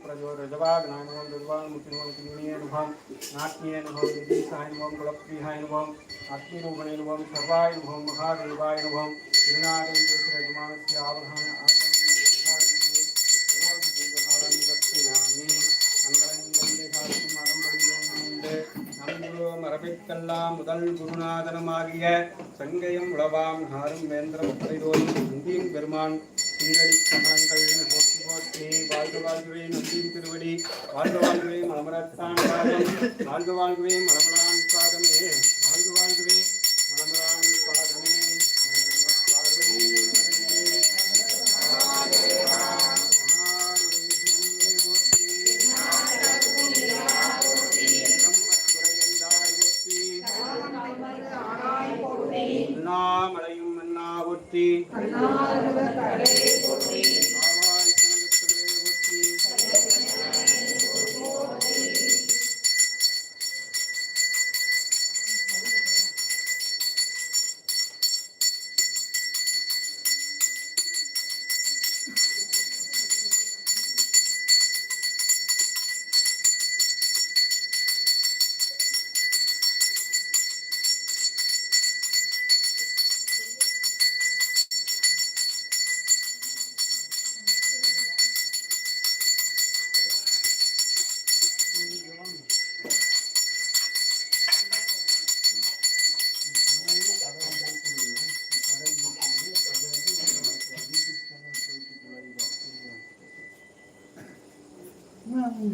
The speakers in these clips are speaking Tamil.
प्रजोरजवाग्नानुभवं दुर्वाङ्मुखिनुभवं किमिणीयनुभवं नाट्येनुभवं निधीसायनुभवं कुलप्रिहायनुभवं आत्मीरूपणेनुभवं सर्वायनुभवं महादेवायनुभवं तिरुनागेश्वरजमानस्य आवधान மரபிற்கெல்லாம் முதல் குருநாதனமாகிய சங்கையும் உளவாம் நாரும் வேந்திரம் தலைதோறும் நந்தியும் பெருமான் சீரடி கமலங்கள் போற்றி போற்றி வாழ்க வாழ்கவே நந்தியின் திருவடி. வாழ்க வாழ்கவே மலமரத்தான் வாழ்க வாழ்கவே மலமலான்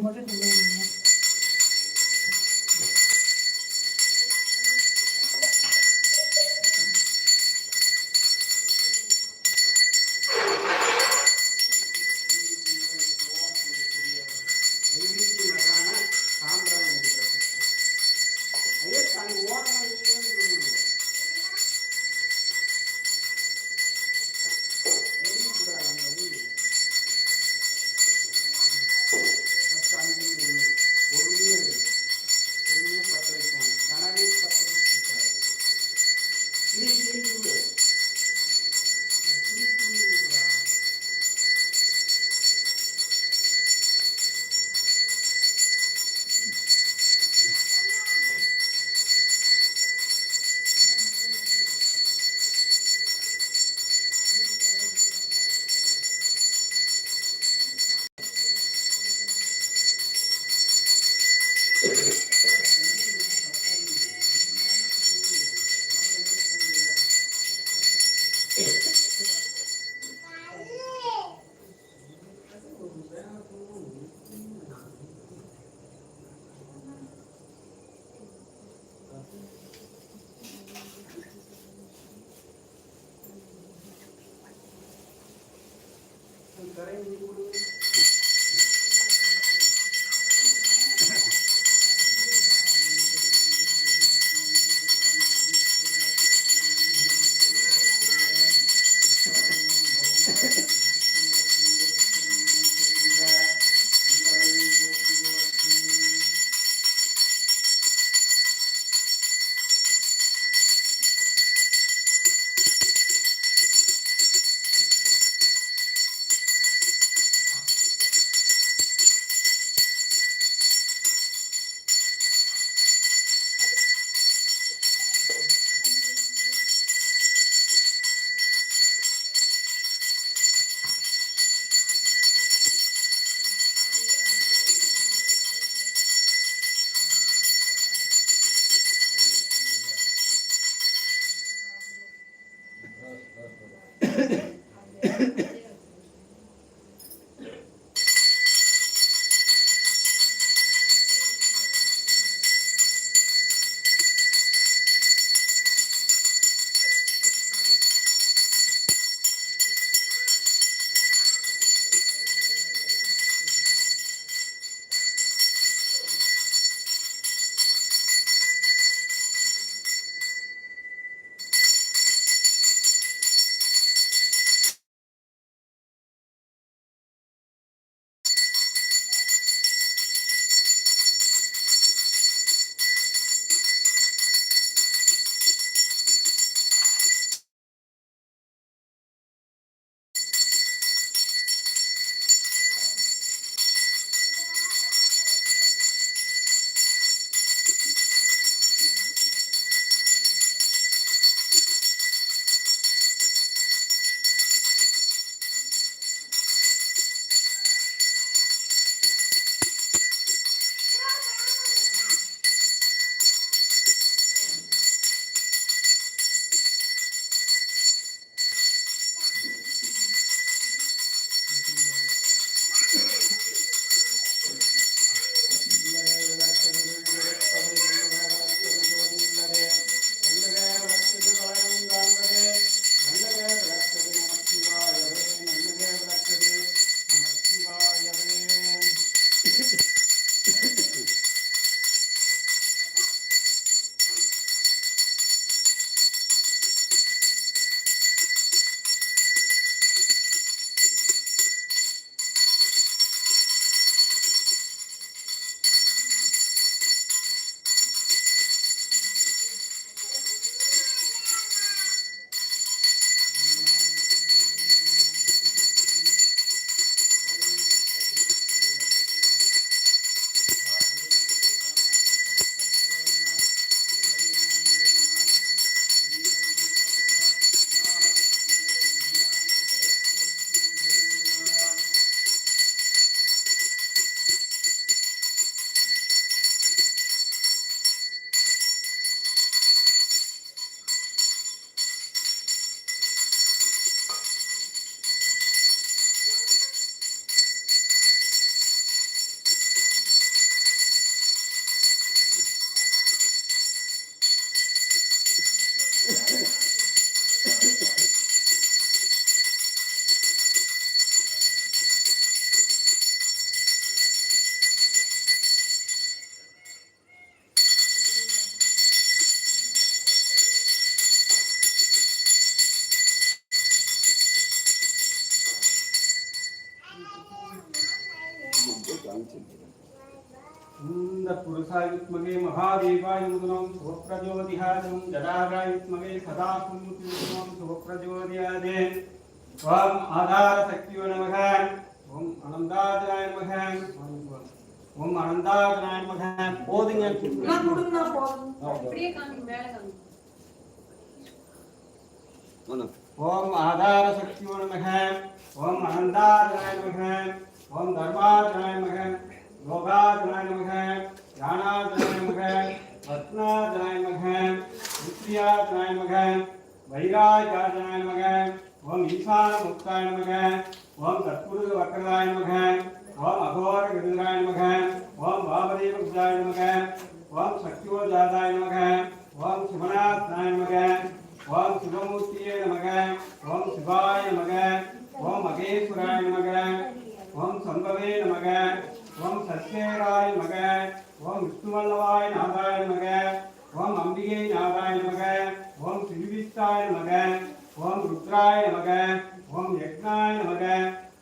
거를 இந்த புருஷாய வித்மகே மகாதேவாய நுதனம் சுவப்ரஜோதிஹாதம் ஜடாராய வித்மகே சதாசும் நுதனம் சுவப்ரஜோதியாதே ஓம் ஆதார சக்தியோ நமக ஓம் அனந்தாஜனாய நமக ஓம் அனந்தாஜனாய நமக போதுங்க நான் கொடுங்க போதும் அப்படியே காமி மேல காமி ஓம் ஆதார சக்தியோ நமக ஓம் அனந்தாஜனாய நமக ஓம் தர்மாஜனாய நமக லோகாஜனாய நமக ஞானாஜனாய நமக ரத்னாஜனாய நமக வித்யாஜனாய நமக வைராஜாஜனாய நமக ஓம் ஈசான முக்தாய நமக ஓம் தத்புரு வக்கராய நமக ஓம் அகோர கிருதாய நமக ஓம் பாபதேவ குஜாய நமக ஓம் சக்தியோஜாதாய நமக ஓம் சிவநாத்னாய நமக ஓம் சிவமூர்த்தியே நமக ஓம் சிவாய நமக ஓம் மகேஸ்வராய நமக ஓம் சம்பவே நமக ஓம் சத்யேராய நமக ஓம் விஷ்ணுவல்லவாய நாராயண மக ஓம் அம்பிகை நாராயண மக ஓம் திருவிஸ்தாய மக ஓம் ருத்ராய மக ஓம் யக்னாய மக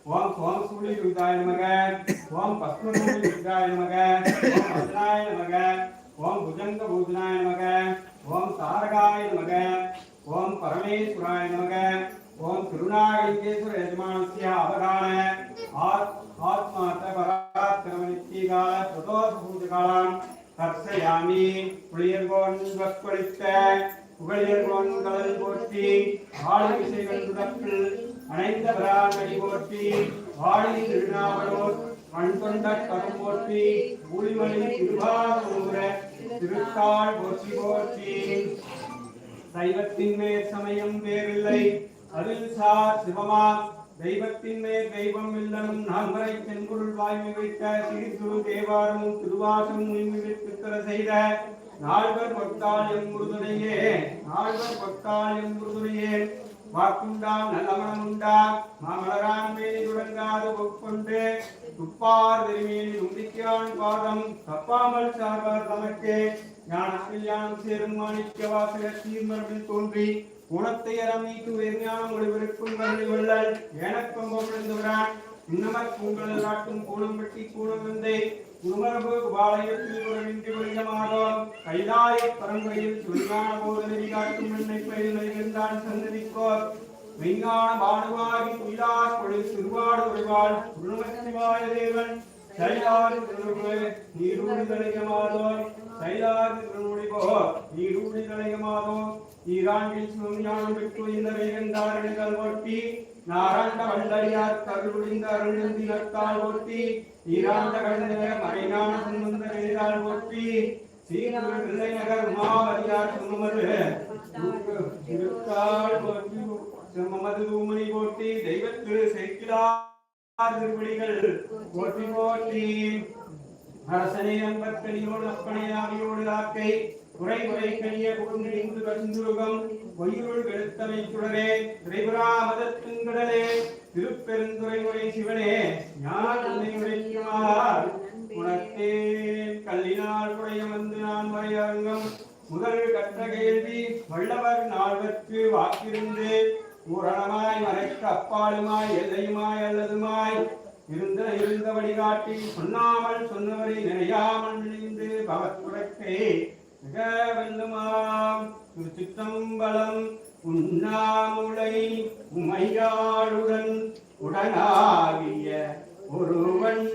ஓம் சோமசூலி ருதாய மக ஓம் பத்மசூலி ருத்ராய மக ஓம் பத்ராய மக ஓம் புஜங்க பூஜனாய மக ஓம் தாரகாய மக ஓம் பரமேஸ்வராய மக ஓம் திருநாகலிங்கேஸ்வர யஜமானஸ்ய அவகான ஆத் ஆத்மார்த்த பராக்கிரம நித்தியகால பிரதோஷ புளியர்கோன் வற்பளித்த புகழியர்கோன் கடல் போற்றி விசைகள் துடக்கில் போற்றி வாழி திருநாவலூர் மண் கொண்ட கரம் போற்றி ஊழிமணி திருத்தாள் போற்றி போற்றி. சைவத்தின் மேல் சமயம் வேறில்லை அதில் சார் சிவமா தெய்வத்தின் மேல் தெய்வம் இல்லனும் நான்மறை தென்பொருள் வாய்மை வைத்த சீர்குரு தேவாரமும் திருவாசம் முன்மிவித்திருக்கிற செய்த நால்வர் பக்தால் எம்புருதுடையே நால்வர் பக்தால் எம் குருதுணையே வாக்குண்டாம் நல்லமணம் உண்டாம் மாமலரான் மேனி துடங்காது கொண்டு துப்பார் திருமேனி நும்பிக்கான் பாதம் தப்பாமல் சார்பார் தமக்கே. ஞானத்தில் ஞானம் சேரும் மாணிக்க வாசக தீர்மரபில் தோன்றி குணத்தை அறமீட்டு நீக்கு வெறிஞானம் ஒளிபெருக்கும் கருணை வள்ளல் ஏனக்கம்பம் விழுந்தவரான் இன்னமர் பூங்கல் நாட்டும் கூலம் வெட்டி கூலம் வந்தே குருமரபு குபாலயத்தில் குறவின்றி வெளியமாறோம் கைலாய பரம்பரையில் சுழியான போதனை காட்டும் என்னை பயில் நிறைந்தான் சந்ததிக்கோர் விஞ்ஞான பானுவாகி உயிலார் கொழு திருவாடு உறைவாள் குருமசிவாய தேவன். சரியாறு திருவுருவே நீரூடி தலையமாதோர். சைலாறு திருவுடி போ. தலையமாதோ ஈராண்டில் சுஞானம் பெற்று இந்த வேகந்தாரணிகள் ஒட்டி நாராண்ட கருளுடிந்த ஒட்டி ஈராண்ட மறைஞான ஒட்டி உமாவதியார் சுமமது போட்டி தெய்வத்திரு செய்கிறார் திருப்படிகள் போட்டி அரசனே அன்பற்கனியோடு அப்பனையாவியோடு ஆக்கை. குறை குறை கனிய புகுந்து இங்கு கசுந்துருகம் பொய்யுள் கெடுத்தமை சுடரே. திரைபுராமதத்தின் கடலே. திருப்பெருந்துறை முறை சிவனே. ஞான உன்னை உனக்கே கல்லினால் குறைய வந்து நான் மறையரங்கம். முதல் கற்ற கேள்வி வல்லவர் நால்வர்க்கு வாக்கிருந்து. பூரணமாய் மறைக்க அப்பாலுமாய் எல்லையுமாய் அல்லதுமாய். இருந்த இருந்த காட்டி சொன்னாமல் சொன்னவரை நினையாமல் நினைந்து பவத்துறக்கே மிக வெல்லுமாம் திருச்சிற்றம்பலம் உண்ணாமுலை உமையாளுடன் உடனாகிய ஒருவன்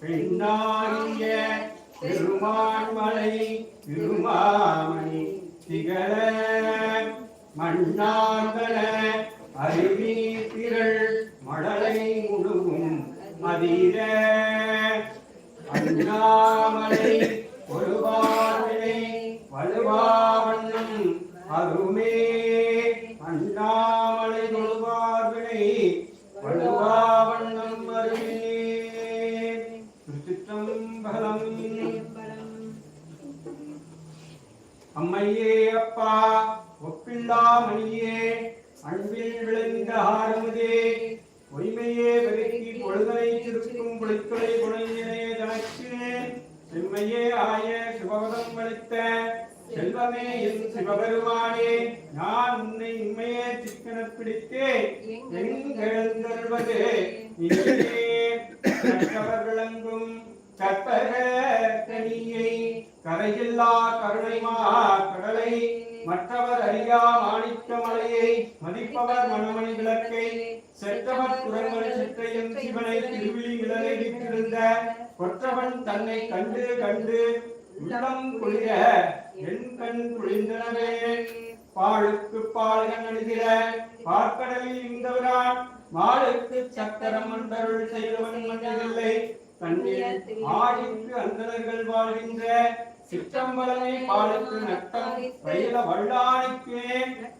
பெண்ணாகிய பெருமான்மலை திருமாமணி திகழ மண்ணாங்கல அருவி திரள் மடலை முழுவும் மதிர அண்ணாமலை ஒரு வலுவாவண்ணம் அருமே. அண்ணாமலை தொழுவார்வினை வலுவாவண்ணம் அருமே. திருச்சிற்றம்பலம். அம்மையே அப்பா ஒப்பில்லா மணியே அன்பில் விளைந்த ஆறுமுதே. பொய்மையே பெருக்கி பொழுதனை திருக்கும் புலித்துறை குணையினே தனக்கு செம்மையே ஆய சிவபதம் வலித்த செல்வமே என் சிவபெருமானே நான் உன்னை உண்மையே சிக்கன பிடித்தே எங்கெழுந்தருள்வது கற்றவர் விளங்கும் கற்பக கனியை கரையில்லா கருணைமா கடலை மற்றவர் அறியா மாணிக்க மலையை மதிப்பவர் மணமணி விளக்கை செற்றவர் குரங்கள் சிற்றையும் சிவனை திருவிழி விளங்கிட்டிருந்த கொற்றவன் தன்னை கண்டு கண்டு உள்ளம் குளிர என் கண் குளிர்ந்தனவே. பாழுக்கு பாலகன் அழுகிற பார்க்கடலில் இந்தவரான் மாலுக்கு சக்கரம் அன்றருள் செய்தவன் மன்னதில்லை தண்ணீர் ஆடிக்கு அந்தனர்கள் வாழ்கின்ற சிற்றம்பலமே பாலுக்கு நட்டம் பயில வல்லானுக்கே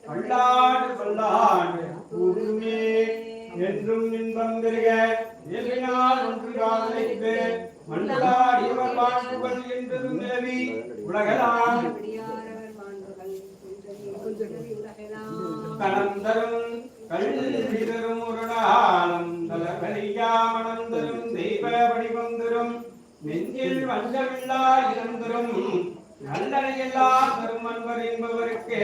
வல்லாடு வல்லாண்டு கூறுமே. என்றும் இன்பம் பெருக. இயல்பினால் ஒன்று காதலைக்கு மண்டலாடியவர் வாழ்வுகள் என்றதும் நிலவி உலகலாம். கல்விதரும் ஒரு நாளும் தலகலியாமணந்தரும் தெய்வ வடிவந்தரும் நெஞ்சில் வஞ்சமில்லா இருந்தரும் நல்லனையெல்லாம் தரும் அன்பர் என்பவருக்கு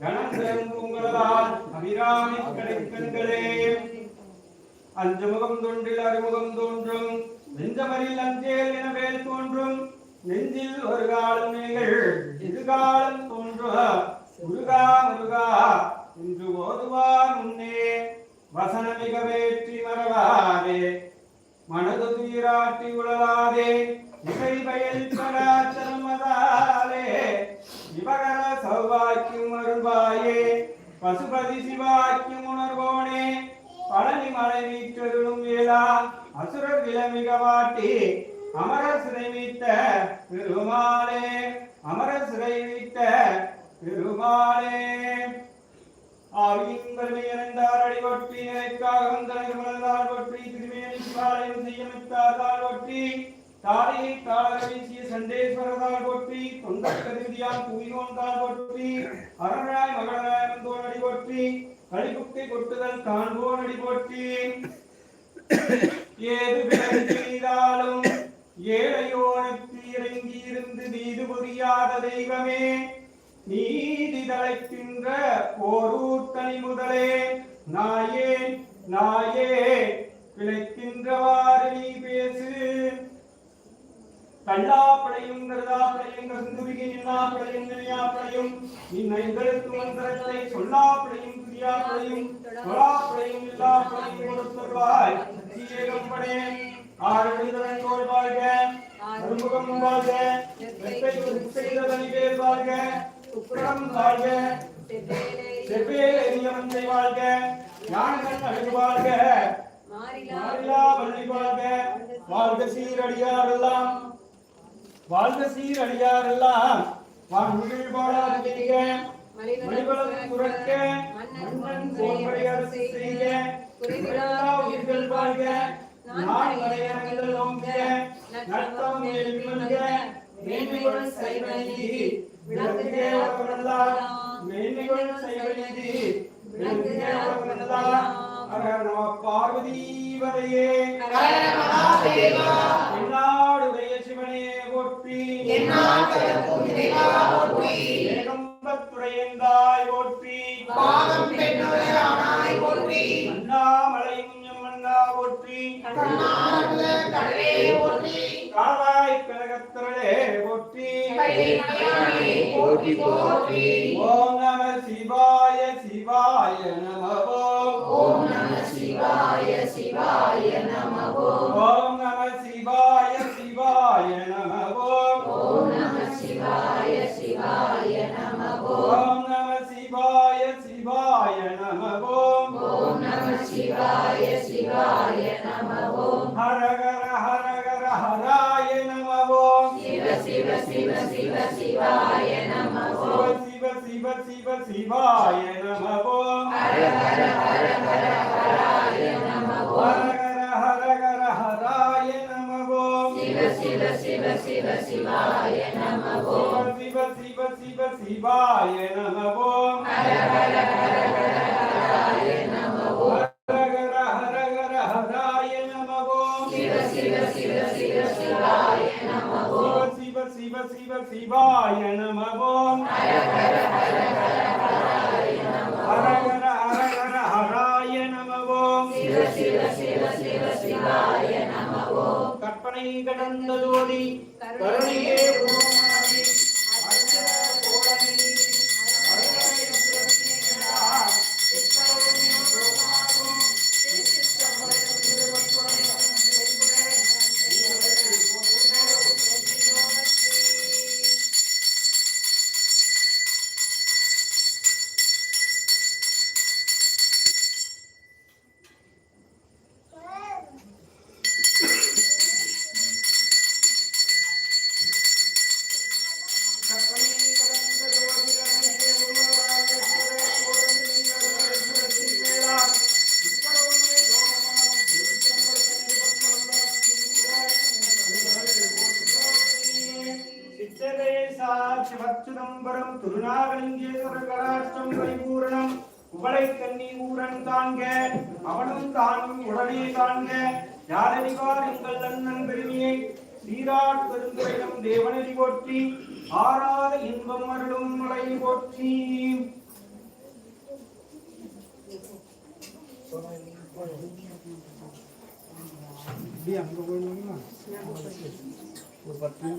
கணந்தரும் உங்களால் அபிராமி கடைக்கண்களே அஞ்சு முகம் தோன்றில் அறுமுகம் தோன்றும் நெஞ்சமரில் அஞ்சேல் என வேல் தோன்றும் நெஞ்சில் ஒரு காலம் நீங்கள் எதிர்காலம் தோன்றும் முருகா முருகா என்று ஓதுவார் முன்னே வசனமிக வேற்றி மறவாதே. மனது தீராட்டி உழலாதே இசை பயல் பராச்சரமதாலே இவகர சௌவாக்கியம் அருள்வாயே பசுபதி சிவாக்கியம் உணர்வோனே பழனி மலை வீற்றருளும் வேளா அசுரர் விலமிக வாட்டி அமரர் சிறை மீட்ட திருமாலே அமரர் சிறை மீட்ட திருமாலே ஆவியின் வலிமை இணைந்தார் அடிவொற்றி நிலைக்காகம் தனது மலர்ந்தால் ஒற்றி திருமேனி சிவாலயம் செய்யமித்தார் ஒற்றி தாரையை வீசிய சண்டேஸ்வரதால் அரணாய் அடி கழிப்புக்கை கொட்டுதல் அடி ஏது ஏழையோனுக்கு இறங்கி இருந்து நீது புரியாத தெய்வமே நீதி தலைக்கின்ற போரூர் தனி முதலே நாயே நாயே பிழைக்கின்றவாறு நீ பேசு. கல்லாப்படையும் கருதாப்படையும் கசுந்துவிகை நின்னாப்படையும் நினையாப்படையும் இந்நைங்களுக்கு மந்திரத்தை சொல்லாப்படையும் துதியாப்படையும் சொல்லாப்படையும் இல்லாப்படையும் கொடுத்தருவாய் சீரகம்படே ஆறு விழுதவன் தோல் வாழ்க வாழ்க வெப்பை செய்ததனி பேர் வாழ்க உக்கரம் வாழ்க. செவ்வேல் எரியமந்தை வாழ்க. ஞானகன் அழகு வாழ்க. மாறிலா வள்ளி வாழ்க. வாழ்க சீரடியாரெல்லாம். வாழ்க சீரடியாரெல்லாம். வாழ்வுகள் வாழாதீங்க மணிவளம் குறைக்க மன்னன் அரசு செய்க. குறைவிலா உயிர்கள் வாழ்க. நான் வரையங்கள் நோங்க நட்டம் விளக்குக உலகமெல்லாம் மேன்மைகள் சைவ நீதி விளக்குக உலகமெல்லாம் ஹர நம பார்வதி வரையே. என்னாடுடைய சிவனே போற்றி. ஏகம்பத்துறையந்தாய் போற்றி. அண்ணாமலை முஞ்சம் அண்ணா போற்றி. காவாய் கனகத்திரளே போற்றி போற்றி போற்றி ஓம் நம சிவாய சிவாய நம ஓம் நம சிவாய சிவாய நம ஓம் நம சிவாய சிவாய நம ஓம் நம சிவாய சிவாய நம ஓம் நம சிவாய சிவாய நம ஓம் நம சிவாய சிவாய நம ஹர ஹர ஹர ஹர ஹராய நம శివ శివ శివాయ నమో హర హర హర హర హరాయ నమో హర హర హర హరాయ నమో శివ శివ శివ శివ శివాయ నమో. శివ శివ శివ శివాయ నమో హర హర హర హర சிவச்சுதம்பரம் திருநாகலிங்கேஸ்வர கடாட்சம் பரிபூரணம். குவளை கண்ணி ஊரன் காண்க அவனும் தானும் உடனே காண்க. யாரறிவார் எங்கள் அண்ணன் பெருமையை சீராட் பெருந்துரையும் தேவனடி போற்றி ஆறாத இன்பம் அருளும் மலை போற்றி. அங்க போயிட்டு 我发点，